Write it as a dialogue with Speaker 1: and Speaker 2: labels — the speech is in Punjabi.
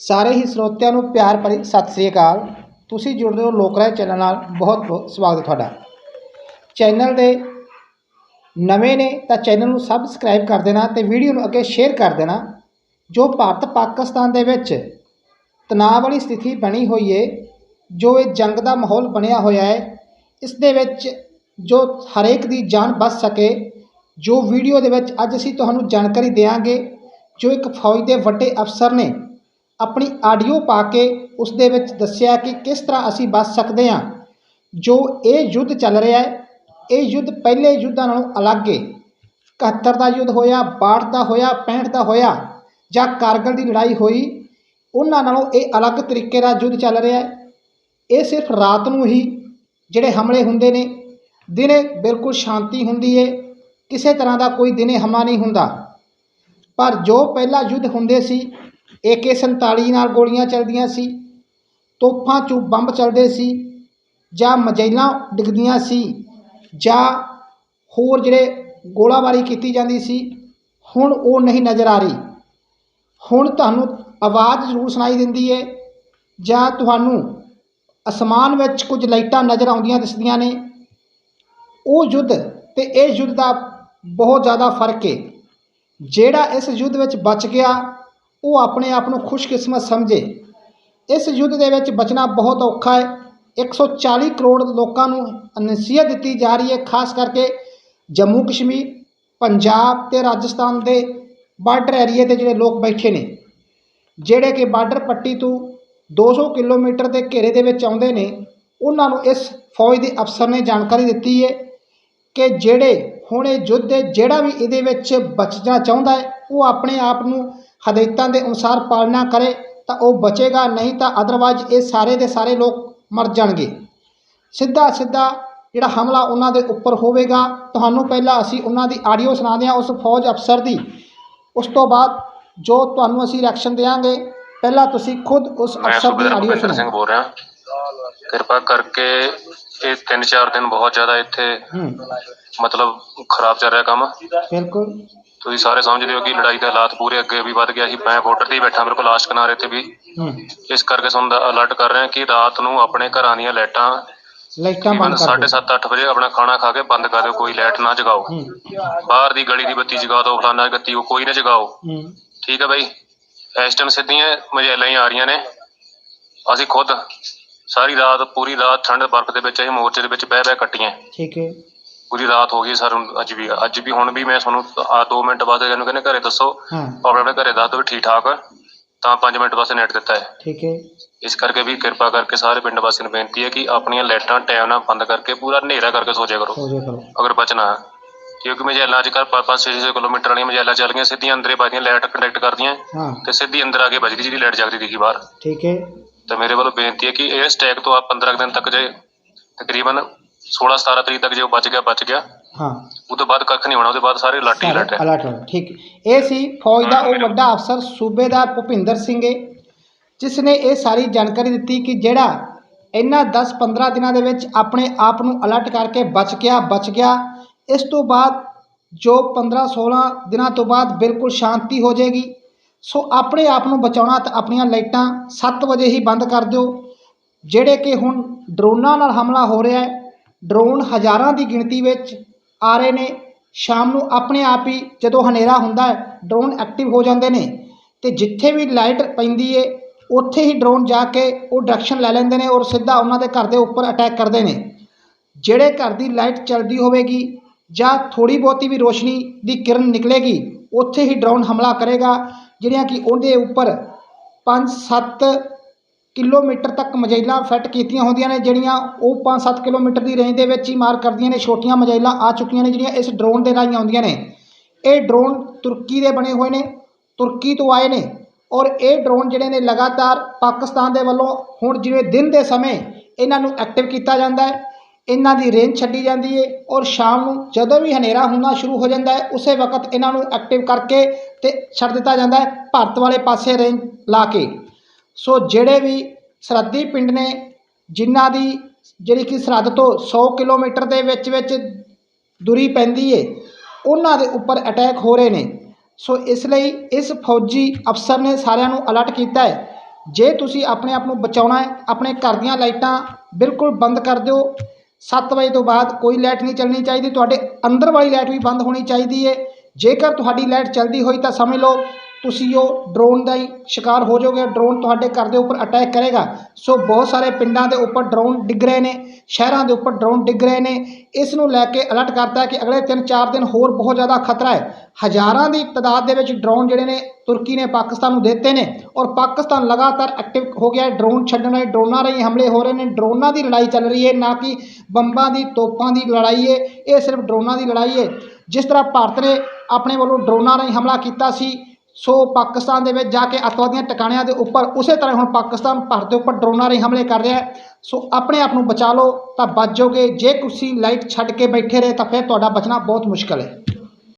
Speaker 1: ਸਾਰੇ ਹੀ ਸਰੋਤਿਆਂ ਨੂੰ ਪਿਆਰ ਭਰੀ ਸਤਿ ਸ੍ਰੀ ਅਕਾਲ। ਤੁਸੀਂ ਜੁੜ ਰਹੇ ਹੋ ਲੋਕ ਰਾਏ ਚੈਨਲ ਨਾਲ। ਬਹੁਤ ਬਹੁਤ ਸਵਾਗਤ ਹੈ ਤੁਹਾਡਾ। ਚੈਨਲ ਦੇ ਨਵੇਂ ਨੇ ਤਾਂ ਚੈਨਲ ਨੂੰ ਸਬਸਕ੍ਰਾਈਬ ਕਰ ਦੇਣਾ ਤੇ ਵੀਡੀਓ ਨੂੰ ਅੱਗੇ ਸ਼ੇਅਰ ਕਰ ਦੇਣਾ। ਜੋ ਭਾਰਤ ਪਾਕਿਸਤਾਨ ਦੇ ਵਿੱਚ ਤਣਾਅ ਵਾਲੀ ਸਥਿਤੀ ਬਣੀ ਹੋਈ ਹੈ ਜੋ ਇਹ ਜੰਗ ਦਾ ਮਾਹੌਲ ਬਣਿਆ ਹੋਇਆ ਹੈ ਇਸ ਦੇ ਵਿੱਚ ਜੋ ਹਰੇਕ ਦੀ ਜਾਨ ਬਚ ਸਕੇ, ਜੋ ਵੀਡੀਓ ਦੇ ਵਿੱਚ ਅੱਜ ਅਸੀਂ ਤੁਹਾਨੂੰ ਜਾਣਕਾਰੀ ਦੇਵਾਂਗੇ, ਜੋ ਇੱਕ ਫੌਜ ਦੇ ਵੱਡੇ ਅਫਸਰ ਨੇ ਆਪਣੀ ਆਡੀਓ ਪਾ ਕੇ ਉਸ ਦੇ ਵਿੱਚ ਦੱਸਿਆ ਕਿ ਕਿਸ ਤਰ੍ਹਾਂ ਅਸੀਂ ਬਚ ਸਕਦੇ ਹਾਂ। ਜੋ ਇਹ ਯੁੱਧ ਚੱਲ ਰਿਹਾ ਹੈ, ਇਹ ਯੁੱਧ ਪਹਿਲੇ ਯੁੱਧਾਂ ਨਾਲੋਂ ਅਲੱਗ ਹੈ 71 ਦਾ ਯੁੱਧ ਹੋਇਆ 62 ਦਾ ਹੋਇਆ 65 ਦਾ ਹੋਇਆ, ਜਾਂ ਕਾਰਗਲ ਦੀ ਲੜਾਈ ਹੋਈ, ਉਹਨਾਂ ਨਾਲੋਂ ਇਹ ਅਲੱਗ ਤਰੀਕੇ ਦਾ ਯੁੱਧ ਚੱਲ ਰਿਹਾ ਹੈ। ਇਹ ਸਿਰਫ ਰਾਤ ਨੂੰ ਹੀ ਜਿਹੜੇ ਹਮਲੇ ਹੁੰਦੇ ਨੇ, ਦਿਨੇ ਬਿਲਕੁਲ ਸ਼ਾਂਤੀ ਹੁੰਦੀ ਹੈ ਕਿਸੇ ਤਰ੍ਹਾਂ ਦਾ ਕੋਈ ਦਿਨੇ ਹਮਲਾ ਨਹੀਂ ਹੁੰਦਾ। ਪਰ ਜੋ ਪਹਿਲਾ ਯੁੱਧ ਹੁੰਦੇ ਸੀ AK47 ਨਾਲ ਗੋਲੀਆਂ ਚੱਲਦੀਆਂ ਸੀ, ਤੋਪਾਂ 'ਚੋਂ ਬੰਬ ਚੱਲਦੇ ਸੀ, ਜਾਂ ਮਜੈਲਾਂ ਡਿੱਗਦੀਆਂ ਸੀ, ਜਾਂ ਹੋਰ ਜਿਹੜੇ ਗੋਲਾਬਾਰੀ ਕੀਤੀ ਜਾਂਦੀ ਸੀ, ਹੁਣ ਉਹ ਨਹੀਂ ਨਜ਼ਰ ਆ ਰਹੀ। ਹੁਣ ਤੁਹਾਨੂੰ ਆਵਾਜ਼ ਜ਼ਰੂਰ ਸੁਣਾਈ ਦਿੰਦੀ ਹੈ ਜਾਂ ਤੁਹਾਨੂੰ ਅਸਮਾਨ ਵਿੱਚ ਕੁਝ ਲਾਈਟਾਂ ਨਜ਼ਰ ਆਉਂਦੀਆਂ ਦਿਸਦੀਆਂ ਨੇ। ਉਹ ਯੁੱਧ ਤੇ ਇਹ ਯੁੱਧ ਦਾ ਬਹੁਤ ਜ਼ਿਆਦਾ ਫ਼ਰਕ ਹੈ ਜਿਹੜਾ ਇਸ ਯੁੱਧ ਵਿੱਚ ਬਚ ਗਿਆ ਉਹ ਆਪਣੇ ਆਪ ਨੂੰ ਖੁਸ਼ਕਿਸਮਤ ਸਮਝੇ। ਇਸ ਯੁੱਧ ਦੇ ਵਿੱਚ ਬਚਣਾ ਬਹੁਤ ਔਖਾ ਹੈ। 140 ਕਰੋੜ ਲੋਕਾਂ ਨੂੰ ਨਸੀਹਤ ਦਿੱਤੀ ਜਾ ਰਹੀ ਹੈ, ਖਾਸ ਕਰਕੇ ਜੰਮੂ ਕਸ਼ਮੀਰ, ਪੰਜਾਬ ਤੇ ਰਾਜਸਥਾਨ ਦੇ ਬਾਰਡਰ ਏਰੀਏ ਤੇ ਜਿਹੜੇ ਲੋਕ ਬੈਠੇ ਨੇ, ਜਿਹੜੇ ਕਿ ਬਾਰਡਰ ਪੱਟੀ ਤੋਂ 200 ਕਿਲੋਮੀਟਰ ਦੇ ਘੇਰੇ ਦੇ ਵਿੱਚ ਆਉਂਦੇ ਨੇ, ਉਹਨਾਂ ਨੂੰ ਇਸ ਫੌਜ ਦੇ ਅਫਸਰ ਨੇ ਜਾਣਕਾਰੀ ਦਿੱਤੀ ਹੈ ਕਿ ਜਿਹੜੇ ਹੁਣ ਇਹ ਯੁੱਧ ਦੇ ਜਿਹੜਾ ਵੀ ਇਹਦੇ ਵਿੱਚ ਬਚਣਾ ਚਾਹੁੰਦਾ ਹੈ, ਉਹ ਆਪਣੇ ਆਪ ਨੂੰ ਹਦਾਇਤਾਂ ਦੇ ਅਨੁਸਾਰ ਪਾਲਣਾ ਕਰੇ ਤਾਂ ਉਹ ਬਚੇਗਾ ਨਹੀਂ ਤਾਂ ਅਦਰਵਾਈਜ਼ ਇਹ ਸਾਰੇ ਦੇ ਸਾਰੇ ਲੋਕ ਮਰ ਜਾਣਗੇ। ਸਿੱਧਾ ਸਿੱਧਾ ਜਿਹੜਾ ਹਮਲਾ ਉਹਨਾਂ ਦੇ ਉੱਪਰ ਹੋਵੇਗਾ ਤੁਹਾਨੂੰ ਪਹਿਲਾਂ ਅਸੀਂ ਉਹਨਾਂ ਦੀ ਆਡੀਓ ਸੁਣਾਉਂਦੇ ਹਾਂ ਉਸ ਫੌਜ ਅਫਸਰ ਦੀ। ਉਸ ਤੋਂ ਬਾਅਦ ਜੋ ਤੁਹਾਨੂੰ ਅਸੀਂ ਰਿਐਕਸ਼ਨ ਦੇਵਾਂਗੇ ਪਹਿਲਾਂ ਤੁਸੀਂ ਖੁਦ ਉਸ ਅਫਸਰ ਦੀ ਆਡੀਓ
Speaker 2: ਭੁਪਿੰਦਰ ਸਿੰਘ
Speaker 1: ਸੁਣੋ
Speaker 2: ਬੋਲ ਰਿਹਾ। ਕਿਰਪਾ ਕਰਕੇ ਇਹ 3-4 ਦਿਨ ਬਹੁਤ ਜ਼ਿਆਦਾ ਇੱਥੇ
Speaker 1: ਹੂੰ।
Speaker 2: ਮਤਲਬ ਖਰਾਬ ਚੱਲ ਰਿਹਾ ਕੰਮ।
Speaker 1: ਬਿਲਕੁਲ।
Speaker 2: ਤੁਸੀਂ ਸਾਰੇ ਸਮਝਦੇ ਹੋ ਕਿ ਲੜਾਈ ਦੇ ਹਾਲਾਤ ਪੂਰੇ ਅੱਗੇ ਵੀ ਵੱਧ ਗਿਆ। ਸੀ ਮੈਂ ਬਾਰਡਰ ਤੇ ਹੀ ਬੈਠਾ ਮੇਰੇ ਕੋਲ ਲਾਸਟ ਕਿਨਾਰੇ ਤੇ ਵੀ।
Speaker 1: ਹੂੰ।
Speaker 2: ਇਸ ਕਰਕੇ ਤੁਹਾਨੂੰ ਅਲਰਟ ਕਰ ਰਹੇ ਹਾਂ ਕਿ ਰਾਤ ਨੂੰ ਆਪਣੇ ਘਰਾਂ ਦੀਆਂ ਲਾਈਟਾਂ
Speaker 1: ਲਾਈਟਾਂ ਬੰਦ ਕਰ ਦਿਓ।
Speaker 2: 7:30 ਅੱਠ ਵਜੇ ਆਪਣਾ ਖਾਣਾ ਖਾ ਕੇ ਬੰਦ ਕਰ ਦਿਓ ਕੋਈ ਲਾਈਟ ਨਾ ਜਗਾਓ।
Speaker 1: ਹੂੰ।
Speaker 2: ਬਾਹਰ ਦੀ ਗਲੀ ਦੀ ਬੱਤੀ ਜਗਾ ਦਿਓ ਫਲਾਣਾ ਗੱਤੀ ਕੋਈ ਨਾ ਜਗਾਓ।
Speaker 1: ਹੂੰ।
Speaker 2: ਠੀਕ ਹੈ ਬਾਈ। ਇਸ ਟਾਈਮ ਸਿੱਧੀਆਂ ਮਜੈਲਾਂ ਹੀ ਆ ਰਹੀਆਂ ਨੇ। ਅਸੀਂ ਖੁਦ ਸਾਰੀ ਰਾਤ ਪੂਰੀ ਰਾਤ ਠੰਡ ਬਰਫ਼ ਦੇ ਵਿੱਚ ਅਸੀਂ ਮੋਰਚੇ ਦੇ ਵਿੱਚ ਬਹਿ ਬਹਿ ਕੱਟੀਆਂ।
Speaker 1: ਠੀਕ ਹੈ।
Speaker 2: ਪੂਰੀ ਰਾਤ ਹੋ ਗਈ ਸਰ ਅੱਜ ਵੀ ਅੱਜ ਵੀ ਹੁਣ ਵੀ ਮੈਂ ਤੁਹਾਨੂੰ ਆ 2 ਮਿੰਟ ਬਾਅਦ ਇਹਨੂੰ ਕਹਿੰਦੇ ਘਰੇ ਦੱਸੋ
Speaker 1: ਹਾਂ।
Speaker 2: ਆਪਣੇ ਆਪਣੇ ਘਰੇ ਦੱਸ ਦਿਓ ਵੀ ਠੀਕ ਠਾਕ ਆ। ਤਾਂ 5 ਮਿੰਟ ਵਾਸਤੇ ਨੈਟ ਦਿੱਤਾ ਹੈ।
Speaker 1: ਠੀਕ ਹੈ।
Speaker 2: ਇਸ ਕਰਕੇ ਵੀ ਕਿਰਪਾ ਕਰਕੇ ਸਾਰੇ ਪਿੰਡ ਵਾਸੀਆਂ ਨੂੰ ਬੇਨਤੀ ਹੈ ਕਿ ਆਪਣੀਆਂ ਲਾਈਟਾਂ ਟਾਈਮ ਨਾਲ ਬੰਦ ਕਰਕੇ ਪੂਰਾ ਹਨੇਰਾ ਕਰਕੇ ਸੋ ਜਾਇਆ ਕਰੋ
Speaker 1: ਹੋ ਜਾ ਕਰੋ।
Speaker 2: ਅਗਰ ਬਚਣਾ ਹੈ। ਕਿਉਂਕਿ ਮਜੈਲਾਂ ਅੱਜ ਕੱਲ੍ਹ 5 6 ਕਿਲੋਮੀਟਰ ਵਾਲੀਆਂ ਮਜੈਲਾਂ ਚੱਲ ਗਈਆਂ ਸਿੱਧੀਆਂ ਅੰਦਰੇ ਵੱਜਦੀਆਂ ਲਾਈਟ ਕੰਡਕਟ ਕਰਦੀਆਂ
Speaker 1: ਹਾਂ।
Speaker 2: ਤੇ ਸਿੱਧੀ ਅੰਦਰ ਆ ਕੇ ਵੱਜਦੀ ਜਿਹਦੀ ਲਾਈਟ ਜਗਦੀ ਦਿਖੀ ਬਾਹਰ।
Speaker 1: ਠੀਕ ਹੈ।
Speaker 2: ਤੇ ਮੇਰੇ ਵੱਲੋਂ ਬੇਨਤੀ ਹੈ ਕਿ ਇਹ ਸਟੈਕ ਤੋਂ ਆ 15 ਕੁ ਦਿਨ ਤੱਕ ਜੇ ਤਕਰੀਬਨ 16 17 ਤਰੀਕ ਤੱਕ ਜੇ ਉਹ ਬਚ ਗਿਆ ਬਚ ਗਿਆ।
Speaker 1: ਹਾਂ।
Speaker 2: ਉਹ ਤੋਂ ਬਾਅਦ ਕੱਖ ਨਹੀਂ ਹੋਣਾ ਉਹਦੇ ਬਾਅਦ ਸਾਰੇ ਲਾਟੀ ਲੱਟ ਹੈ।
Speaker 1: ਅਲਰਟ ਠੀਕ। ਇਹ ਸੀ ਫੌਜ ਦਾ ਉਹ ਵੱਡਾ ਅਫਸਰ ਸੂਬੇਦਾਰ ਭੁਪਿੰਦਰ ਸਿੰਘ ਹੈ ਜਿਸ ਨੇ ਇਹ ਸਾਰੀ ਜਾਣਕਾਰੀ ਦਿੱਤੀ ਕਿ ਜਿਹੜਾ ਇਹਨਾਂ 10-15 ਦਿਨਾਂ ਦੇ ਵਿੱਚ ਆਪਣੇ ਆਪ ਨੂੰ ਅਲਰਟ ਕਰਕੇ ਬਚ ਗਿਆ ਬਚ ਗਿਆ ਇਸ ਤੋਂ ਬਾਅਦ ਜੋ 15-16 ਦਿਨਾਂ ਤੋਂ ਬਾਅਦ ਬਿਲਕੁਲ ਸ਼ਾਂਤੀ ਹੋ ਜਾਏਗੀ। ਸੋ ਆਪਣੇ ਆਪ ਨੂੰ ਬਚਾਉਣਾ ਤਾਂ ਆਪਣੀਆਂ ਲਾਈਟਾਂ 7 ਵਜੇ ਹੀ ਬੰਦ ਕਰ ਦਿਓ, ਜਿਹੜੇ ਕਿ ਹੁਣ ਡਰੋਨਾਂ ਨਾਲ ਹਮਲਾ ਹੋ ਰਿਹਾ ਹੈ। ਡਰੋਨ ਹਜ਼ਾਰਾਂ ਦੀ ਗਿਣਤੀ ਵਿੱਚ ਆ ਰਹੇ ਨੇ। ਸ਼ਾਮ ਨੂੰ ਆਪਣੇ ਆਪ ਹੀ ਜਦੋਂ ਹਨੇਰਾ ਹੁੰਦਾ ਹੈ, ਡਰੋਨ ਐਕਟਿਵ ਹੋ ਜਾਂਦੇ ਨੇ ਤੇ ਜਿੱਥੇ ਵੀ ਲਾਈਟ ਪੈਂਦੀ ਏ, ਉੱਥੇ ਹੀ ਡਰੋਨ ਜਾ ਕੇ ਉਹ ਡਾਇਰੈਕਸ਼ਨ ਲੈ ਲੈਂਦੇ ਨੇ ਔਰ ਸਿੱਧਾ ਉਹਨਾਂ ਦੇ ਘਰ ਦੇ ਉੱਪਰ ਅਟੈਕ ਕਰਦੇ ਨੇ। ਜਿਹੜੇ ਘਰ ਦੀ ਲਾਈਟ ਚੱਲਦੀ ਹੋਵੇਗੀ ਜਾਂ ਥੋੜੀ ਬਹੁਤੀ ਵੀ ਰੋਸ਼ਨੀ ਦੀ ਕਿਰਨ ਨਿਕਲੇਗੀ, ਉੱਥੇ ਹੀ ਡਰੋਨ ਹਮਲਾ ਕਰੇਗਾ। ਜਿਹੜੀਆਂ ਕਿ ਉਹਦੇ ਉੱਪਰ 5-7 ਕਿਲੋਮੀਟਰ ਤੱਕ ਮਜ਼ਾਈਲਾਂ ਫਿੱਟ ਕੀਤੀਆਂ ਹੁੰਦੀਆਂ ਨੇ, ਜਿਹੜੀਆਂ ਉਹ 5-7 ਕਿਲੋਮੀਟਰ ਦੀ ਰੇਂਜ ਦੇ ਵਿੱਚ ਹੀ ਮਾਰ ਕਰਦੀਆਂ ਨੇ, ਛੋਟੀਆਂ ਮਜਾਈਲਾਂ ਆ ਚੁੱਕੀਆਂ ਨੇ, ਜਿਹੜੀਆਂ ਇਸ ਡਰੋਨ ਦੇ ਰਾਹੀਂ ਆਉਂਦੀਆਂ ਨੇ। ਇਹ ਡਰੋਨ ਤੁਰਕੀ ਦੇ ਬਣੇ ਹੋਏ ਨੇ, ਤੁਰਕੀ ਤੋਂ ਆਏ ਨੇ ਔਰ ਇਹ ਡਰੋਨ ਜਿਹੜੇ ਨੇ ਲਗਾਤਾਰ ਪਾਕਿਸਤਾਨ ਦੇ ਵੱਲੋਂ ਹੁਣ ਜਿਵੇਂ ਦਿਨ ਦੇ ਸਮੇਂ ਇਹਨਾਂ ਨੂੰ ਐਕਟਿਵ ਕੀਤਾ ਜਾਂਦਾ ਹੈ। ਇਹਨਾਂ ਦੀ ਰੇਂਜ ਛੱਡੀ ਜਾਂਦੀ ਹੈ ਔਰ ਸ਼ਾਮ ਨੂੰ ਜਦੋਂ ਵੀ ਹਨੇਰਾ ਹੋਣਾ ਸ਼ੁਰੂ ਹੋ ਜਾਂਦਾ ਹੈ, ਉਸੇ ਵਕਤ ਇਹਨਾਂ ਨੂੰ ਐਕਟਿਵ ਕਰਕੇ ਤੇ ਛੱਡ ਦਿੱਤਾ ਜਾਂਦਾ ਹੈ, ਭਾਰਤ ਵਾਲੇ ਪਾਸੇ ਰੇਂਜ ਲਾ ਕੇ। ਸੋ ਜਿਹੜੇ ਵੀ ਸਰਹੱਦੀ ਪਿੰਡ ਨੇ, ਜਿਨ੍ਹਾਂ ਦੀ ਜਿਹੜੀ ਕਿ ਸਰਹੱਦ ਤੋਂ 100 ਕਿਲੋਮੀਟਰ ਦੇ ਵਿੱਚ ਵਿੱਚ ਦੂਰੀ ਪੈਂਦੀ ਏ, ਉਹਨਾਂ ਦੇ ਉੱਪਰ ਅਟੈਕ ਹੋ ਰਹੇ ਨੇ। ਸੋ ਇਸ ਲਈ ਇਸ ਫੌਜੀ ਅਫਸਰ ਨੇ ਸਾਰਿਆਂ ਨੂੰ ਅਲਰਟ ਕੀਤਾ ਹੈ, ਜੇ ਤੁਸੀਂ ਆਪਣੇ ਆਪ ਨੂੰ ਬਚਾਉਣਾ ਹੈ, ਆਪਣੇ ਘਰ ਦੀਆਂ ਲਾਈਟਾਂ ਬਿਲਕੁਲ ਬੰਦ ਕਰ ਦਿਓ 7 ਵਜੇ ਤੋਂ ਬਾਅਦ ਕੋਈ ਲਾਈਟ ਨਹੀਂ ਚੱਲਣੀ ਚਾਹੀਦੀ, ਤੁਹਾਡੇ ਅੰਦਰ ਵਾਲੀ ਲਾਈਟ ਵੀ ਬੰਦ ਹੋਣੀ ਚਾਹੀਦੀ ਹੈ ਜੇਕਰ ਤੁਹਾਡੀ ਲਾਈਟ ਚੱਲਦੀ ਹੋਈ ਤਾਂ ਸਮਝ ਲਓ ਤੁਸੀਂ ਉਹ ਡਰੋਨ ਦਾ ਹੀ ਸ਼ਿਕਾਰ ਹੋ ਜਾਓਗੇ ਡਰੋਨ ਤੁਹਾਡੇ ਘਰ ਦੇ ਉੱਪਰ ਅਟੈਕ ਕਰੇਗਾ। ਸੋ ਬਹੁਤ ਸਾਰੇ ਪਿੰਡਾਂ ਦੇ ਉੱਪਰ ਡਰੋਨ ਡਿੱਗ ਰਹੇ ਨੇ, ਸ਼ਹਿਰਾਂ ਦੇ ਉੱਪਰ ਡਰੋਨ ਡਿੱਗ ਰਹੇ ਨੇ। ਇਸ ਨੂੰ ਲੈ ਕੇ ਅਲਰਟ ਕਰਤਾ ਕਿ ਅਗਲੇ 3-4 ਦਿਨ ਹੋਰ ਬਹੁਤ ਜ਼ਿਆਦਾ ਖਤਰਾ ਹੈ। ਹਜ਼ਾਰਾਂ ਦੀ ਤਾਦਾਦ ਦੇ ਵਿੱਚ ਡਰੋਨ ਜਿਹੜੇ ਨੇ, ਤੁਰਕੀ ਨੇ ਪਾਕਿਸਤਾਨ ਨੂੰ ਦਿੱਤੇ ਨੇ ਔਰ ਪਾਕਿਸਤਾਨ ਲਗਾਤਾਰ ਐਕਟਿਵ ਹੋ ਗਿਆ ਡਰੋਨ ਛੱਡਣ ਵਾਲੇ, ਡਰੋਨਾਂ ਰਾਹੀਂ ਹਮਲੇ ਹੋ ਰਹੇ ਨੇ। ਡਰੋਨਾਂ ਦੀ ਲੜਾਈ ਚੱਲ ਰਹੀ ਹੈ, ਨਾ ਕਿ ਬੰਬਾਂ ਦੀ, ਤੋਪਾਂ ਦੀ ਲੜਾਈ ਹੈ। ਇਹ ਸਿਰਫ ਡਰੋਨਾਂ ਦੀ ਲੜਾਈ ਹੈ। ਜਿਸ ਤਰ੍ਹਾਂ ਭਾਰਤ ਨੇ ਆਪਣੇ ਵੱਲੋਂ ਡਰੋਨਾਂ ਰਾਹੀਂ ਹਮਲਾ ਕੀਤਾ ਸੀ ਸੋ ਪਾਕਿਸਤਾਨ ਦੇ ਵਿੱਚ ਜਾ ਕੇ ਅੱਤਵਾਦੀਆਂ ਟਿਕਾਣਿਆਂ ਦੇ ਉੱਪਰ ਉਸੇ ਤਰ੍ਹਾਂ ਹੁਣ ਪਾਕਿਸਤਾਨ ਭਾਰਤ ਦੇ ਉੱਪਰ ਡਰੋਨਾਂ ਰਾਹੀਂ ਹਮਲੇ ਕਰ ਰਿਹਾ ਸੋ ਆਪਣੇ ਆਪ ਨੂੰ ਬਚਾ ਲਓ ਤਾਂ ਬਚ ਜਾਓਗੇ। ਜੇ ਤੁਸੀਂ ਲਾਈਟ ਛੱਡ ਕੇ ਬੈਠੇ ਰਹੇ ਤਾਂ ਫਿਰ ਤੁਹਾਡਾ ਬਚਣਾ ਬਹੁਤ ਮੁਸ਼ਕਲ ਹੈ।